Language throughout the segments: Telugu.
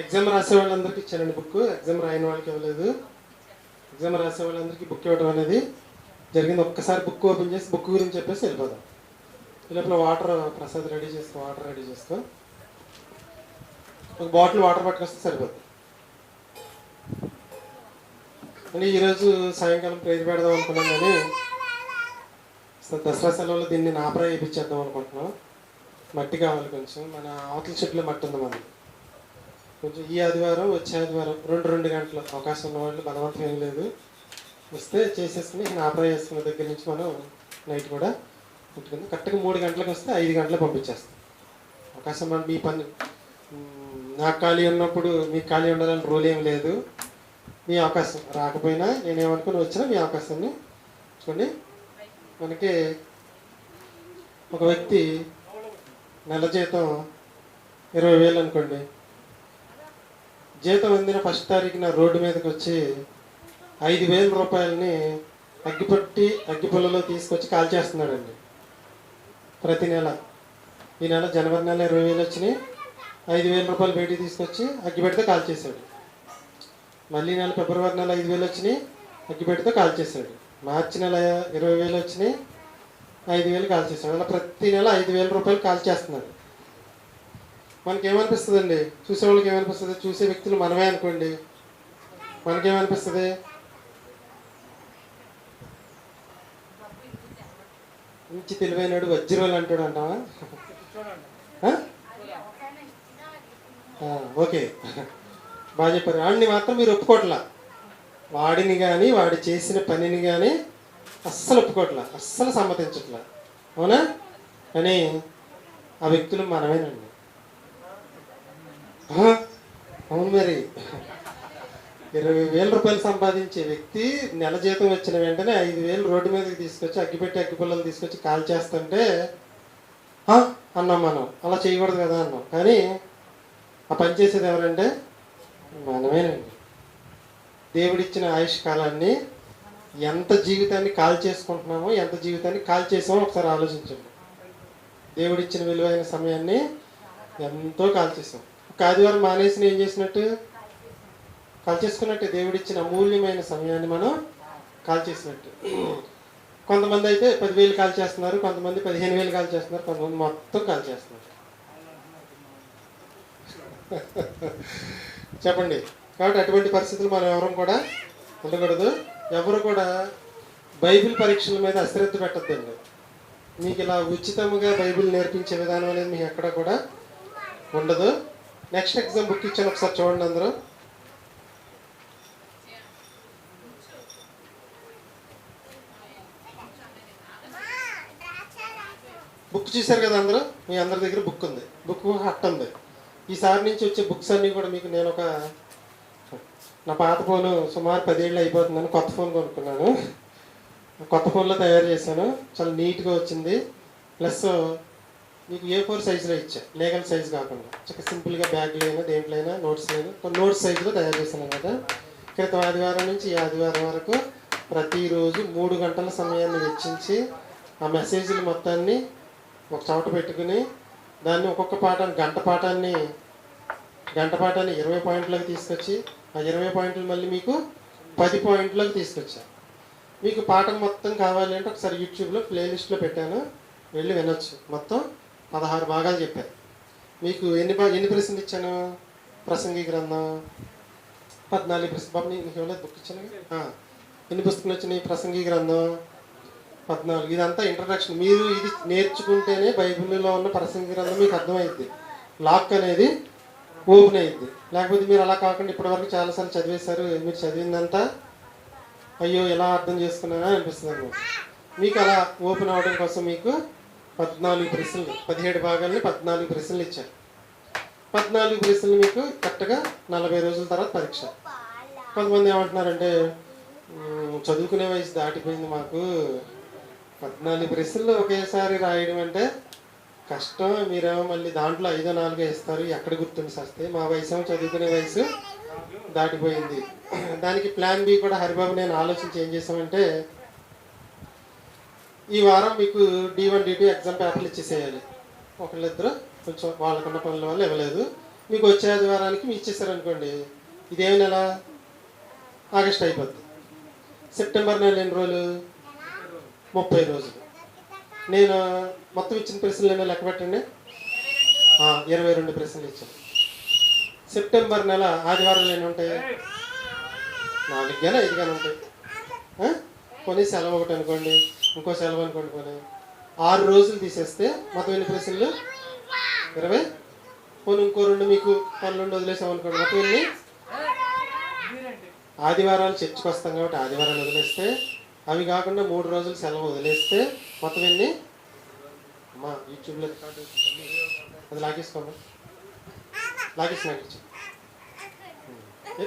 ఎగ్జామ్ రాసే వాళ్ళందరికీ ఇచ్చానండి బుక్ ఎగ్జామ్ రాయని వాళ్ళకి ఇవ్వలేదు. ఎగ్జామ్ రాసే వాళ్ళందరికీ బుక్ ఇవ్వడం అనేది జరిగింది. ఒక్కసారి బుక్ ఓపెన్ చేసి బుక్ గురించి చెప్పేసి వెళ్ళిపోదాం. ఈ లోపల వాటర్ ప్రసాద్ రెడీ చేసుకో వాటర్ రెడీ చేసుకో ఒక బాటిల్ వాటర్ పట్టుకొస్తే సరిపోతుంది అంటే ఈరోజు సాయంకాలం ప్రేరు పెడదాం అనుకున్నాం కానీ దసరా సెలవులు దీన్ని నాపరా వేయించేద్దాం అనుకుంటున్నాం. మట్టి కావాలి కొంచెం. మన అవతల చెట్లో మట్టి ఉంది మనకి. కొంచెం ఈ ఆదివారం వచ్చే ఆదివారం రెండు రెండు గంటలు అవకాశం ఉన్న వాళ్ళు బలవంతం ఏం లేదు. వస్తే చేసేసుకుని నాపరా చేసుకున్న దగ్గర నుంచి మనం నైట్ కూడా ఉంటుంది కరెక్ట్గా మూడు గంటలకు వస్తే ఐదు గంటలకు పంపించేస్తాం. అవకాశం మన మీ పని నాకు ఖాళీ ఉన్నప్పుడు మీకు ఖాళీ ఉండాలని రూల్ ఏం లేదు. మీ అవకాశం రాకపోయినా నేనేమనుకుని వచ్చినా మీ అవకాశాన్ని చూడండి మనకి ఒక వ్యక్తి నెల జీతం ఇరవై వేలు అనుకోండి. జీతం అందిన ఫస్ట్ తారీఖున రోడ్డు మీదకి వచ్చి ఐదు వేల రూపాయలని అగ్గిపట్టి అగ్గిపుల్లలో తీసుకొచ్చి కాల్ చేస్తున్నాడండి. ప్రతి నెల. ఈ నెల జనవరి నెల ఇరవై వేలు వచ్చినాయి. ఐదు వేల రూపాయలు బయటికి తీసుకొచ్చి అగ్గి పెడితే కాల్ చేశాడు. మళ్ళీ నెల ఫిబ్రవరి నెల ఐదు వేలు వచ్చినాయి. అగ్గి పెడితే కాల్ చేశాడు. మార్చి నెల ఇరవై వేలు వచ్చినాయి. ఐదు వేలు కాల్ చేశాడు. అలా ప్రతి నెల ఐదు వేల రూపాయలు కాల్ చేస్తున్నాడు. మనకేమనిపిస్తుంది అండి చూసే వాళ్ళకి ఏమనిపిస్తుంది చూసే వ్యక్తులు మనమే అనుకోండి. మనకేమనిపిస్తుంది? మంచి తెలివైనడు వజ్రోలు అంటాడు అంటావా? ఓకే. బాగా చెప్పారు. వాడిని మాత్రం మీరు ఒప్పుకోట్లా. వాడిని కానీ వాడు చేసిన పనిని కానీ అస్సలు ఒప్పుకోట్లా. అస్సలు సమ్మతించట్లా. అవునా? కానీ ఆ వ్యక్తులు మనమేనండి. అవును మరి. ఇరవై వేల రూపాయలు సంపాదించే వ్యక్తి నెల జీతం వచ్చిన వెంటనే ఐదు వేలు రోడ్డు మీదకి తీసుకొచ్చి అగ్గిపెట్టి అగ్గిపుల్లలు తీసుకొచ్చి కాల్ చేస్తుంటే అన్నాం మనం. అలా చేయకూడదు కదా అన్నాం. కానీ ఆ పని చేసేది ఎవరంటే మనమేనండి. దేవుడిచ్చిన ఆయుష్ కాలాన్ని ఎంత జీవితాన్ని కాల్ చేసుకుంటున్నామో ఎంత జీవితాన్ని కాల్ చేసామో ఒకసారి ఆలోచించండి. దేవుడిచ్చిన విలువైన సమయాన్ని ఎంతో కాల్ చేసాం. ఆదివారం మానేసి ఏం చేసినట్టు? కాల్చేసుకున్నట్టు దేవుడిచ్చిన అమూల్యమైన సమయాన్ని మనం కాల్చేసినట్టు. కొంతమంది అయితే పదివేలు కాల్ చేస్తున్నారు కొంతమంది పదిహేను వేలు కాల్ చేస్తున్నారు కొంతమంది మొత్తం కాల్ చేస్తున్నారు చెప్పండి. కాబట్టి అటువంటి పరిస్థితులు మనం ఎవరం కూడా ఉండకూడదు. ఎవరు కూడా బైబిల్ పరీక్షల మీద అశ్రద్ధ పెట్టద్దండి. మీకు ఇలా ఉచితంగా బైబిల్ నేర్పించే విధానం అనేది మీకు ఎక్కడ కూడా ఉండదు. నెక్స్ట్ ఎగ్జామ్ బుక్ ఇచ్చాను ఒకసారి చూడండి అందరూ. బుక్ చూశారు కదా అందరూ? మీ అందరి దగ్గర బుక్ ఉంది. బుక్ హట్ ఉంది. ఈసారి నుంచి వచ్చే బుక్స్ అన్నీ కూడా మీకు నేను ఒక నా పాత ఫోన్ సుమారు పదేళ్ళు అయిపోతుందని కొత్త ఫోన్ కొనుక్కున్నాను. కొత్త ఫోన్లో తయారు చేశాను. చాలా నీట్గా వచ్చింది. ప్లస్ మీకు ఏ ఫోర్ సైజులో ఇచ్చా? లీగల్ సైజ్ కాకుండా. చక్కగా సింపుల్గా బ్యాగ్లో అయినా దేంట్లో అయినా నోట్స్ అయినా కొన్ని నోట్స్ సైజులో తయారు చేశాను అనమాట క్రితం ఆదివారం నుంచి ఈ ఆదివారం వరకు ప్రతిరోజు మూడు గంటల సమయాన్ని వెచ్చించి ఆ మెసేజ్లు మొత్తాన్ని ఒక చోట పెట్టుకుని దాన్ని ఒక్కొక్క పాఠాన్ని గంట పాఠాన్ని గంట పాఠాన్ని ఇరవై పాయింట్లకు తీసుకొచ్చి ఆ ఇరవై పాయింట్లు మళ్ళీ మీకు పది పాయింట్లకు తీసుకొచ్చాను మీకు పాఠం మొత్తం కావాలి అంటే ఒకసారి యూట్యూబ్లో ప్లేలిస్ట్లో పెట్టాను. వెళ్ళి వినొచ్చు. మొత్తం పదహారు భాగాలు చెప్పారు. మీకు ఎన్ని భా ఎన్ని ప్రశ్నలు ఇచ్చాను? ప్రసంగి గ్రంథం పద్నాలుగు ప్రశ్న బాబు నీకు ఇవ్వలేదు బుక్ ఇచ్చాను ఎన్ని పుస్తకాలు వచ్చినాయి? ప్రసంగి గ్రంథం పద్నాలుగు. ఇదంతా ఇంట్రడక్షన్ మీరు ఇది నేర్చుకుంటేనే బైబిల్లో ఉన్న ప్రసంగి గ్రంథం మీకు అర్థమైద్ది. లాక్ అనేది ఓపెన్ అయింది లేకపోతే మీరు అలా కాకుండా ఇప్పటివరకు చాలాసార్లు చదివేశారు. మీరు చదివిందంతా అయ్యో ఎలా అర్థం చేసుకున్నానా అనిపిస్తుంది మీకు అలా ఓపెన్ అవ్వడం కోసం మీకు పద్నాలుగు ప్రశ్నలు పదిహేడు భాగాలని పద్నాలుగు ప్రశ్నలు ఇచ్చారు. పద్నాలుగు ప్రశ్నలు మీకు కరెక్ట్గా నలభై రోజుల తర్వాత పరీక్ష. కొంతమంది ఏమంటున్నారంటే చదువుకునే వయసు దాటిపోయింది మాకు. పద్నాలుగు ప్రశ్నలు ఒకేసారి రాయడం అంటే కష్టం. మీరేమో మళ్ళీ దాంట్లో ఐదో నాలుగో ఇస్తారు ఎక్కడ గుర్తుండి వస్తే మా వయసు ఏమో చదువుకునే వయసు దాటిపోయింది. దానికి ప్లాన్ బి కూడా హరిబాబు నేను ఆలోచించి ఏం చేసామంటే ఈ వారం మీకు D one D two exam పేపర్లు ఇచ్చేసేయాలి. ఒకళ్ళిద్దరు కొంచెం వాళ్ళకున్న పనుల వల్ల ఇవ్వలేదు. మీకు వచ్చే ఆదివారానికి మీ ఇచ్చేసారనుకోండి ఇదేమి నెల ఆగస్ట్ అయిపోద్ది. సెప్టెంబర్ నెల ఎన్ని రోజులు? ముప్పై రోజులు. నేను మొత్తం ఇచ్చిన ప్రశ్నలు ఏమో లెక్క పెట్టండి? ఇరవై రెండు ప్రశ్నలు ఇచ్చాను. సెప్టెంబర్ నెల ఆదివారాలు ఎన్ని ఉంటాయి? నాలుగు కానీ ఐదు కానీ ఉంటాయి. కొన్ని సెలవు ఒకటి అనుకోండి. ఇంకో సెలవు అనుకోండి ఆరు రోజులు తీసేస్తే మొత్తం ఎన్ని ప్రశ్నలు ఇరవై. కొన్ని ఇంకో రెండు మీకు పన్నెండు వదిలేసాం అనుకోండి మొత్తం ఎన్ని? ఆదివారాలు చర్చకు వస్తాం కాబట్టి ఆదివారాలు వదిలేస్తే అవి కాకుండా మూడు రోజులు సెలవు వదిలేస్తే మొత్తం ఎన్ని? అమ్మా యూట్యూబ్లో అది లాగేసుకోమ్మా. లాగేసి నాకు ఇచ్చి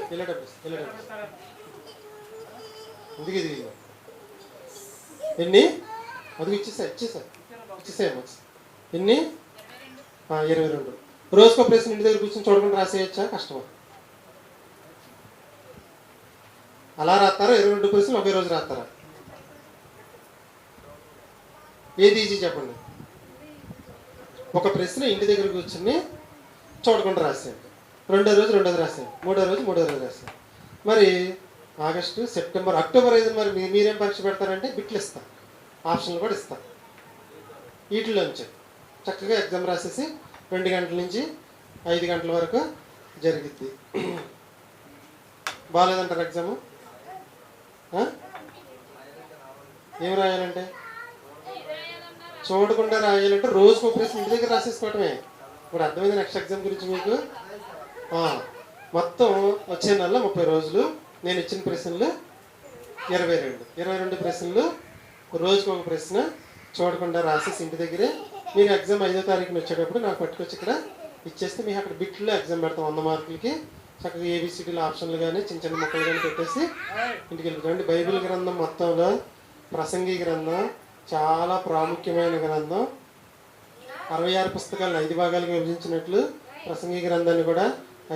వెళ్ళేటప్పుడు వెళ్ళేటప్పుడు ఎందుకు ఇది? ఎన్ని? అది ఇచ్చేసా ఇచ్చేసా ఇచ్చేసాయమ్మా ఎన్ని? ఇరవై రెండు. రోజుకో ప్రశ్న ఇంటి దగ్గర కూర్చొని చూడకుండా రాసేయచ్చా? కష్టమా? అలా రాస్తారా? ఇరవై రెండు ప్రశ్నలు ఒకే రోజు రాస్తారా? ఏది ఈజీ చెప్పండి? ఒక ప్రశ్న ఇంటి దగ్గర కూర్చుని చూడకుండా రాసేయండి. రెండో రోజు రెండోది రాసేయండి. మూడో రోజు మూడో రోజు రాసేయండి. మరి ఆగస్టు సెప్టెంబర్ అక్టోబర్ ఐదు మరి మీరేం పరీక్ష పెడతారంటే బిట్లు ఇస్తాం. ఆప్షన్లు కూడా ఇస్తాం. వీటిలోంచి చక్కగా ఎగ్జామ్ రాసేసి రెండు గంటల నుంచి ఐదు గంటల వరకు జరిగిద్ది. బాగాలేదంటారు ఎగ్జాము? ఏం రాయాలంటే? చూడకుండా రాయాలంటే రోజుకు ఒక ప్రశ్న ఇంటి దగ్గర రాసేసుకోవటమే. ఇప్పుడు అర్థమైంది నెక్స్ట్ ఎగ్జామ్ గురించి మీకు? మొత్తం వచ్చే నెల ముప్పై రోజులు నేను ఇచ్చిన ప్రశ్నలు ఇరవై రెండు. ఇరవై రెండు ప్రశ్నలు రోజుకు ఒక ప్రశ్న చూడకుండా రాసేసి ఇంటి దగ్గరే. మీరు ఎగ్జామ్ ఐదో తారీఖున వచ్చేటప్పుడు నాకు పట్టుకొచ్చి ఇక్కడ ఇచ్చేస్తే మీకు అక్కడ బిట్లో ఎగ్జామ్ పెడతాం వంద మార్కులకి. చక్కగా ఏబిసిడీల ఆప్షన్లు కానీ చిన్న చిన్న మొక్కలు కానీ పెట్టేసి ఇంటికి వెళ్ళిపోతాం. బైబిల్ గ్రంథం మొత్తంలో ప్రసంగి గ్రంథం చాలా ప్రాముఖ్యమైన గ్రంథం. అరవై ఆరు పుస్తకాలను ఐదు భాగాలుగా విభజించినట్లు ప్రసంగి గ్రంథాన్ని కూడా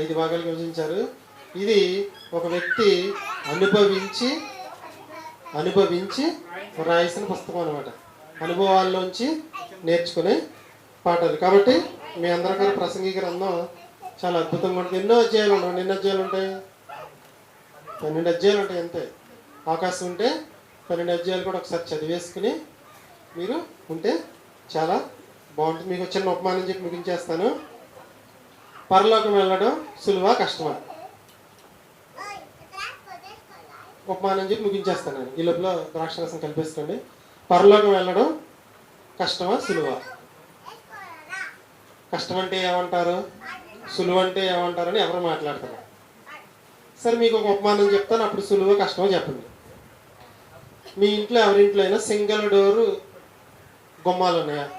ఐదు భాగాలుగా విభజించారు. ఇది ఒక వ్యక్తి అనుభవించి అనుభవించి రాసిన పుస్తకం అనమాట అనుభవాల్లోంచి నేర్చుకునే పాటలు కాబట్టి మీ అందరికీ ప్రసంగి గ్రంథం చాలా అద్భుతంగా ఉంటుంది. ఎన్నో అధ్యాయాలు ఉండవు. ఎన్ని అధ్యాయాలు ఉంటాయి? పన్నెండు అధ్యాయాలు ఉంటాయి అంతే. అవకాశం ఉంటే పన్నెండు అధ్యాయాలు కూడా ఒకసారి చదివేసుకుని మీరు ఉంటే చాలా బాగుంటుంది. మీకు చిన్న ఉపమానం చెప్పి ముగించేస్తాను. పరలోకం వెళ్ళడం సులువా కష్టమా? ఉపమానం చెప్పి ముగించేస్తాను నేను. ఈ లోపల ద్రాక్షరసం కల్పిస్తుంది పరలోకం వెళ్ళడం కష్టమా సులువ? కష్టం అంటే ఏమంటారు? సులువు అంటే ఏమంటారు అని ఎవరు మాట్లాడతారు? సరే మీకు ఒక ఉపమానం చెప్తాను. అప్పుడు సులువు కష్టమో చెప్పండి. మీ ఇంట్లో ఎవరింట్లో అయినా సింగిల్ డోరు గుమ్మాలు ఉన్నాయా?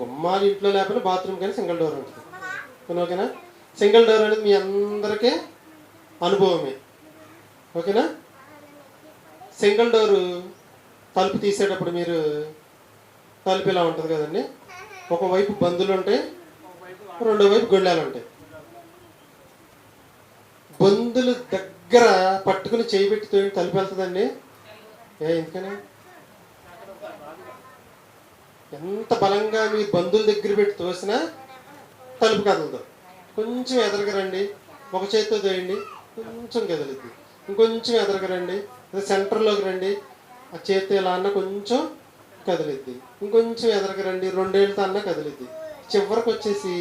గుమ్మాలు ఇంట్లో లేకపోతే బాత్రూమ్ కానీ సింగిల్ డోర్ ఉంటుంది. ఓకేనా? సింగిల్ డోర్ అనేది మీ అందరికీ అనుభవమే. ఓకేనా? సింగిల్ డోరు తలుపు తీసేటప్పుడు మీరు తలుపు ఇలా ఉంటుంది కదండి. ఒకవైపు బందులు ఉంటాయి రెండో వైపు గొళ్ళాలు ఉంటాయి. బందులు దగ్గర పట్టుకుని చేయి పెట్టి తలుపు వెళ్తుందండి? ఏ ఎందుకని? ఎంత బలంగా మీ బంధువుల దగ్గర పెట్టి తోసినా తలుపు కదలదు. కొంచెం ఎదరగా రండి ఒక చేతితో తోయండి. కొంచెం కదిలిద్ది ఇంకొంచెం ఎదరికి రండి. సెంటర్లోకి రండి. ఆ చేతితో ఎలా అన్నా కొంచెం కదిలిద్ది. ఇంకొంచెం ఎదరికి రండి. రెండేళ్ళతో అన్నా కదిలిద్ది. చివరికి వచ్చేసి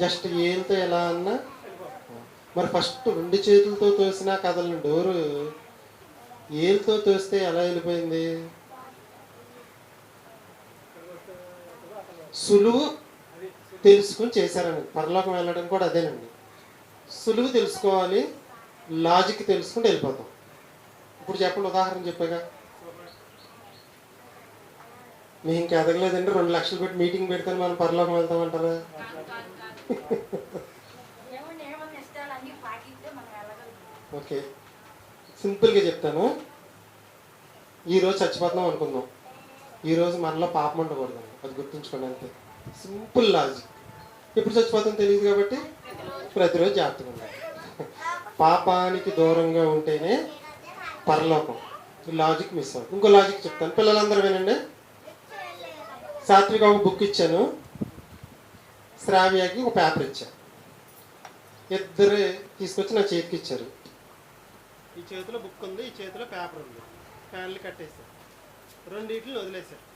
జస్ట్ ఏళ్ళతో ఎలా అన్నా మరి ఫస్ట్ రెండు చేతులతో తోసినా కదలని డోరు ఏళ్ళతో తోస్తే ఎలా వెళ్ళిపోయింది? సులువు తెలుసుకుని చేశారండి పరలోకం వెళ్ళడం కూడా అదేనండి. సులువు తెలుసుకోవాలి. లాజిక్ తెలుసుకుంటే వెళ్ళిపోతాం. ఇప్పుడు చెప్పండి ఉదాహరణ చెప్పాగా. మీకు ఇంకా ఎదగలేదండి రెండు లక్షలు పెట్టి మీటింగ్ పెడితే మనం పరలోకం వెళ్తామంటారా ఓకే. సింపుల్గా చెప్తాను. ఈరోజు చచ్చిపోతున్నాం అనుకుందాం. ఈరోజు మనలో పాపం ఉండకూడదు. అది గుర్తుంచుకోండి అంతే. Simple logic. ఎప్పుడు చచ్చిపోతుందో తెలియదు కాబట్టి ప్రతిరోజు జాగ్రత్తగా ఉండాలి. పాపానికి దూరంగా ఉంటేనే పరలోకం. లాజిక్ మిస్ అవుతుంది. ఇంకో లాజిక్ చెప్తాను. పిల్లలందరూ వినండి. సాత్విక ఒక బుక్ ఇచ్చాను. శ్రావ్యకి ఒక పేపర్ ఇచ్చా ఇద్దరు తీసుకొచ్చి నా చేతికి ఇచ్చారు. ఈ చేతిలో బుక్ ఉంది ఈ చేతిలో పేపర్ ఉంది. ఫ్యాన్లు కట్టేశారు. రెండింటిని వదిలేశారు.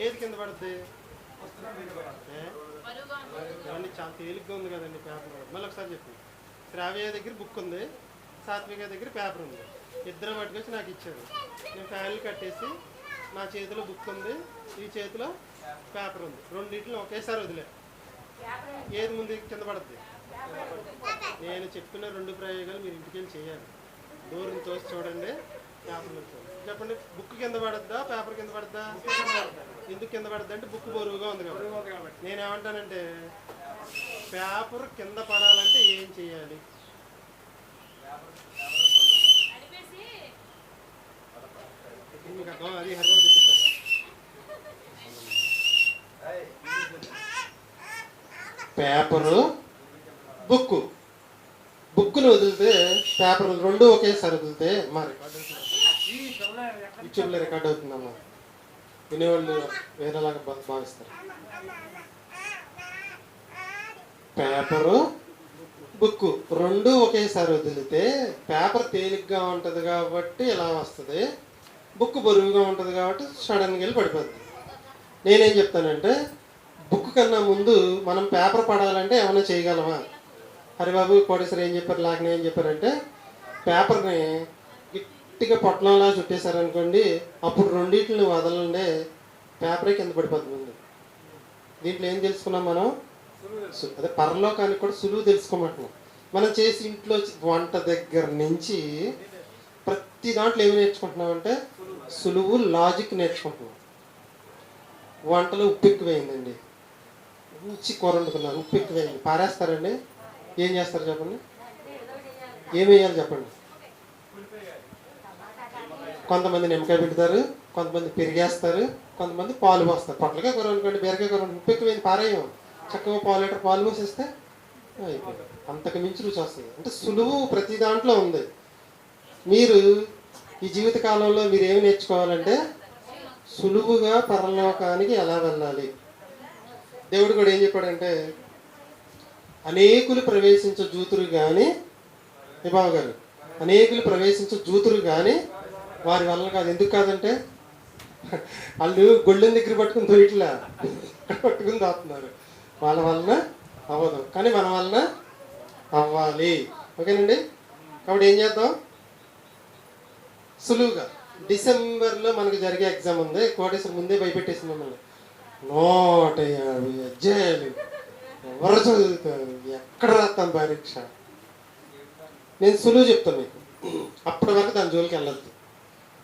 ఏది కింద పడుద్ది? ఏ? చాలా తేలిగ్గా ఉంది కదండి పేపర్ మళ్ళీ ఒకసారి చెప్పింది శ్రావ్య దగ్గర బుక్ ఉంది సాత్విక దగ్గర పేపర్ ఉంది. ఇద్దరు పట్టుకొచ్చి నాకు ఇచ్చారు. నేను ఫ్యాన్లు కట్టేసి నా చేతిలో బుక్ ఉంది ఈ చేతిలో పేపర్ ఉంది. రెండింటిని ఒకేసారి వదిలే. ఏది ముందు కింద పడుద్ది? నేను చెప్పిన రెండు ప్రయోగాలు మీరు ఇంటికి వెళ్ళి చేయాలి. దూరం తోసి చూడండి పేపర్ చూడండి. చెప్పండి బుక్ కింద పడద్దా పేపర్ కింద పడద్దా? ఎందుకు కింద పడద్దా? అంటే బుక్ బరువుగా ఉంది కాబట్టి. నేనేమంటానంటే పేపర్ కింద పడాలంటే ఏం చేయాలి? అది హర్వం చెప్పేస్తారు పేపరు బుక్ బుక్ను వదిలితే పేపర్ రెండు ఒకేసారి వదిలితే మా రికార్డ్ యూట్యూబ్లో రికార్డ్ అవుతుందమ్మా. వినేవాళ్ళు వేరేలాగా భావిస్తారు. పేపరు బుక్ రెండు ఒకేసారి వదిలితే పేపర్ తేలిగ్గా ఉంటుంది కాబట్టి ఇలా వస్తుంది? బుక్ బరువుగా ఉంటుంది కాబట్టి సడన్గా వెళ్ళి పడిపోద్ది. నేనేం చెప్తానంటే బుక్ కన్నా ముందు మనం పేపర్ పడాలంటే ఏమైనా చేయగలమా? హరిబాబు కోటేశ్వర ఏం చెప్పారు? లాగ్నే ఏం చెప్పారంటే పేపర్ని గట్టిగా పొట్లంలా చుట్టేశారనుకోండి అప్పుడు రెండింటిని వదలండి పేపరే కింద పడిపోతుంది దీంట్లో ఏం తెలుసుకున్నాం మనం? అదే పరలోకానికి కూడా సులువు తెలుసుకోమంటున్నాం. మనం చేసి ఇంట్లో వంట దగ్గర నుంచి ప్రతి దాంట్లో ఏమి నేర్చుకుంటున్నాం అంటే సులువు లాజిక్ నేర్చుకుంటున్నాం. వంటలో ఉప్పు ఎక్కువైందండి. రుచి కూర వండుకున్నారు ఉప్పు ఎక్కువైంది. పారేస్తారండి? ఏం చేస్తారు చెప్పండి? ఏం చెప్పండి? కొంతమంది నిమ్మకాయ పెడతారు కొంతమంది పెరిగేస్తారు కొంతమంది పాలు పోస్తారు. పొట్లకాయ కూర అనుకోండి బీరకాయ కూర ఉప్పు ఎక్కువైంది పారేయం. చక్కగా పావు లీటర్ పాలు పోసేస్తే అయిపోయింది. అంతకు మించి రుచి వస్తుంది. అంటే సులువు ప్రతి దాంట్లో ఉంది. మీరు ఈ జీవిత కాలంలో మీరు ఏమి నేర్చుకోవాలంటే సులువుగా పరలోకానికి ఎలా వెళ్ళాలి? దేవుడు కూడా ఏం చెప్పాడంటే అనేకులు ప్రవేశించ జూతురు కానీ విభావ గారు? అనేకులు ప్రవేశించ జూతురు కానీ వారి వల్ల కాదు. ఎందుకు కాదంటే వాళ్ళు గొళ్ళెం దగ్గర పట్టుకుని తోయట్లా పట్టుకుని దాతున్నారు వాళ్ళ వలన అవ్వదు. కానీ మన వలన అవ్వాలి. ఓకేనండి? కాబట్టి ఏం చేద్దాం? సులువుగా. డిసెంబర్లో మనకు జరిగే ఎగ్జామ్ ఉంది. కోటేశ్వర ముందే భయపెట్టేసింది మిమ్మల్ని. నూట యాభై అధ్యాయాలు. ఎవరు చదువుతారు? ఎక్కడ రాస్తాం పరీక్ష? నేను సులువు చెప్తాను మీకు. అప్పటి వరకు దాని జోలికి వెళ్ళద్దు.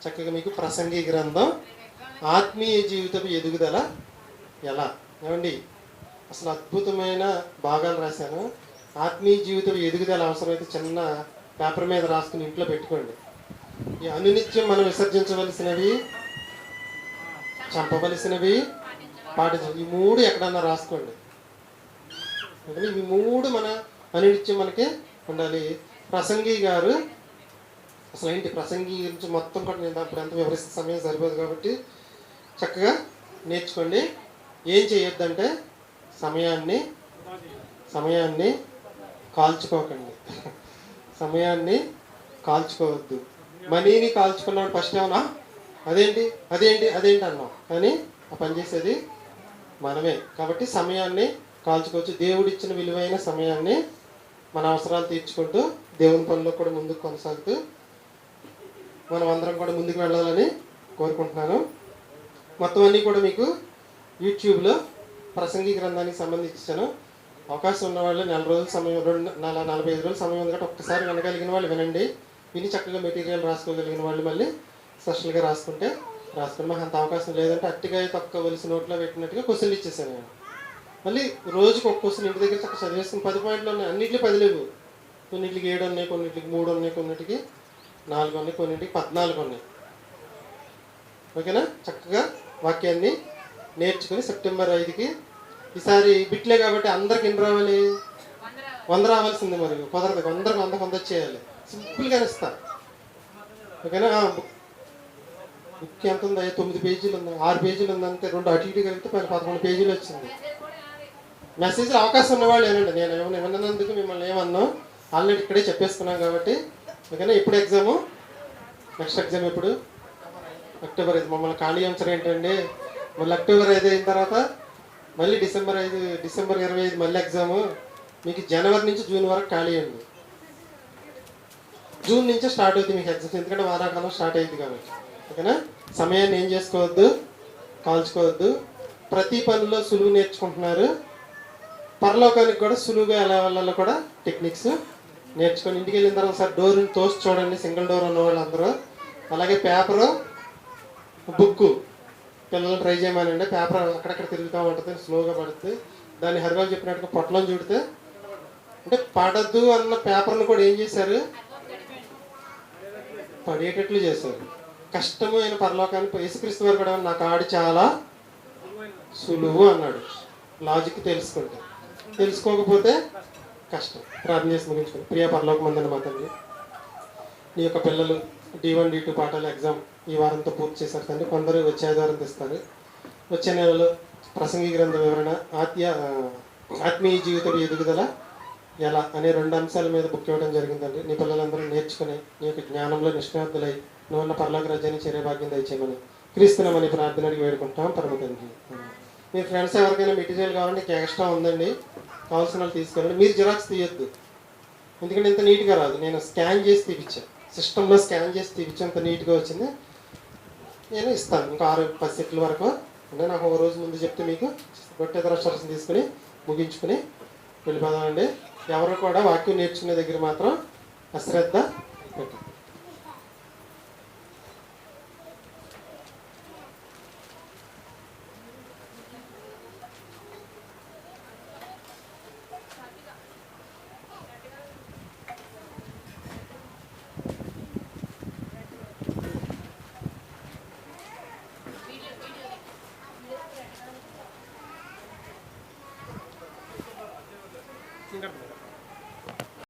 చక్కగా మీకు ప్రసంగి గ్రంథం ఆత్మీయ జీవితపు ఎదుగుదల ఎలా? ఏమండి? అసలు అద్భుతమైన భాగాలు రాశాను. ఆత్మీయ జీవితం ఎదుగుదల అవసరమైతే చిన్న పేపర్ మీద రాసుకుని ఇంట్లో పెట్టుకోండి. ఈ అనునిత్యం మనం విసర్జించవలసినవి చంపవలసినవి పాటించాలి ఈ మూడు ఎక్కడన్నా రాసుకోండి. ఈ మూడు మన అనునిత్యం మనకి ఉండాలి. ప్రసంగి గారు అసలు ఏంటి ప్రసంగి గురించి మొత్తం కూడా నేను అప్పుడు ఎంత వివరిస్తే సమయం సరిపోదు కాబట్టి చక్కగా నేర్చుకోండి. ఏం చేయొద్దంటే సమయాన్ని సమయాన్ని కాల్చుకోకండి. సమయాన్ని కాల్చుకోవద్దు. మనీని కాల్చుకున్నాడు ఫస్ట్ ఏమన్నా? అదేంటి? అదేంటి? అదేంటి అన్నాం. కానీ ఆ పని చేసేది మనమే. కాబట్టి సమయాన్ని కాల్చుకోవచ్చు. దేవుడిచ్చిన విలువైన సమయాన్ని మన అవసరాలు తీర్చుకుంటూ దేవుని పనిలో కూడా ముందుకు కొనసాగుతూ మనం అందరం కూడా ముందుకు వెళ్ళాలని కోరుకుంటున్నాను. మొత్తం అన్నీ కూడా మీకు యూట్యూబ్లో ప్రసంగి గ్రంథానికి సంబంధించాను అవకాశం ఉన్న వాళ్ళు నెల రోజుల సమయం రెండు నెల నలభై ఐదు రోజుల సమయం ఉంది కాబట్టి ఒక్కసారి వినగలిగిన వాళ్ళు వినండి. విని చక్కగా మెటీరియల్ రాసుకోగలిగిన వాళ్ళు మళ్ళీ స్పెషల్గా రాసుకుంటే రాసుకుని మాకు అంత అవకాశం లేదంటే అట్టిగా తక్కువలసి నోట్లో పెట్టినట్టుగా క్వశ్చన్లు ఇచ్చేసాను నేను. మళ్ళీ రోజుకి ఒక క్వశ్చన్ ఇంటి దగ్గర చక్కగా చదివేసుకుని పది పాయింట్లు ఉన్నాయి. అన్నింటికి పది లేవు. కొన్నింటికి ఏడు ఉన్నాయి కొన్నింటికి మూడు ఉన్నాయి కొన్నింటికి నాలుగు ఉన్నాయి కొన్నింటికి పద్నాలుగు ఉన్నాయి. ఓకేనా? చక్కగా వాక్యాన్ని నేర్చుకుని సెప్టెంబర్ ఐదుకి ఈసారి బిట్లే కాబట్టి అందరికి ఎన్ని రావాలి? వంద రావాల్సింది మరి. కుదరదు. అందరికి వంద వంద చేయాలి సింపుల్గానే ఇస్తా. ఓకేనా? బుక్. ఎంత ఉంది? తొమ్మిది పేజీలు ఉంది ఆరు పేజీలు ఉందంటే రెండు అటు ఇటు కలిగితే పది పదకొండు పేజీలు వచ్చింది. మెసేజ్ అవకాశం ఉన్నవాళ్ళు ఏనండి. నేను ఏమన్నా ఏమన్నందుకు మిమ్మల్ని ఏమన్నాం ఆల్రెడీ ఇక్కడే చెప్పేసుకున్నాం కాబట్టి. ఓకేనా? ఇప్పుడు ఎగ్జాము. నెక్స్ట్ ఎగ్జామ్ ఎప్పుడు? అక్టోబర్ ఐదు. మమ్మల్ని ఖాళీ ఉంచరు ఏంటండి? మళ్ళీ అక్టోబర్ ఐదు అయిన తర్వాత మళ్ళీ డిసెంబర్ ఐదు డిసెంబర్ ఇరవై ఐదు మళ్ళీ ఎగ్జాము మీకు జనవరి నుంచి జూన్ వరకు ఖాళీ అండి. జూన్ నుంచే స్టార్ట్ అవుతుంది మీకు ఎగ్జామ్స్ ఎందుకంటే వారాకాలం స్టార్ట్ అయింది కాబట్టి. ఓకేనా? సమయాన్ని ఏం చేసుకోవద్దు? కాల్చుకోవద్దు. ప్రతి పనిలో సులువు నేర్చుకుంటున్నారు. పరలోకానికి కూడా సులువుగా ఎలా వెళ్ళాలో కూడా టెక్నిక్స్ నేర్చుకొని ఇంటికి వెళ్ళిన తర్వాత సార్ డోర్ని తోసి చూడండి. సింగిల్ డోర్ ఉన్న వాళ్ళందరూ. అలాగే పేపరు బుక్కు. పిల్లలు ట్రై చేయమనండి. పేపర్ అక్కడక్కడ తిరుగుతూ ఉంటుంది స్లోగా పడుతుంది దాన్ని హరిబాబు చెప్పినట్టుగా పొట్లం చూడితే అంటే పడద్దు అన్న పేపర్ను కూడా ఏం చేశారు? పడేటట్లు చేశారు. కష్టమైన పరలోకాన్ని యేసుక్రీస్తు వారు కూడా నాకు ఆడి చాలా సులువు అన్నాడు. లాజిక్ తెలుసుకుంటే. తెలుసుకోకపోతే కష్టం. ప్రార్థన చేసి ముగించుకోండి ప్రియ పరలోకమందని మా తండ్రి నీ యొక్క పిల్లలు డి వన్ డి టూ పాఠాల ఎగ్జామ్ ఈ వారంతో పూర్తి చేశారు తండ్రి. కొందరు వచ్చే ఆధారం తెస్తారు. వచ్చే నెలలో ప్రసంగి గ్రంథ వివరణ ఆత్మీయ ఆత్మీయ జీవితం ఎదుగుదల ఎలా అనే రెండు అంశాల మీద బుక్ ఇవ్వడం జరిగిందండి. నీ పిల్లలందరూ నేర్చుకుని నీ యొక్క జ్ఞానంలో నిష్ణార్థులై నువ్వు ఉన్న పర్లోక రాజ్యాన్ని చేరే భాగ్యం దయచేయమని క్రీస్తునామని ప్రార్థన అడిగి వేడుకుంటాం. పరమతండి మీ ఫ్రెండ్స్ ఎవరికైనా మెటీరియల్ కావాలంటే ఎక్స్ట్రా ఉందండి. కావాల్సిన వాళ్ళు తీసుకెళ్ళండి. మీరు జిరాక్స్ తీయొద్దు. ఎందుకంటే ఇంత నీట్గా రాదు. నేను స్కాన్ చేసి తీపిచ్చాను సిస్టంలో స్కాన్ చేసి తీపిచ్చాను అంత నీట్గా వచ్చింది. నేను ఇస్తాను. ఇంకా ఆరు పది సెట్ల వరకు. అంటే నాకు ఒక రోజు ముందు చెప్తే మీకు. గొట్టె దరక్షరసం తీసుకుని ముగించుకుని వెళ్ళిపోదామండి. ఎవరు కూడా వాక్యం నేర్చుకునే దగ్గర మాత్రం అశ్రద్ధ పెట్టండి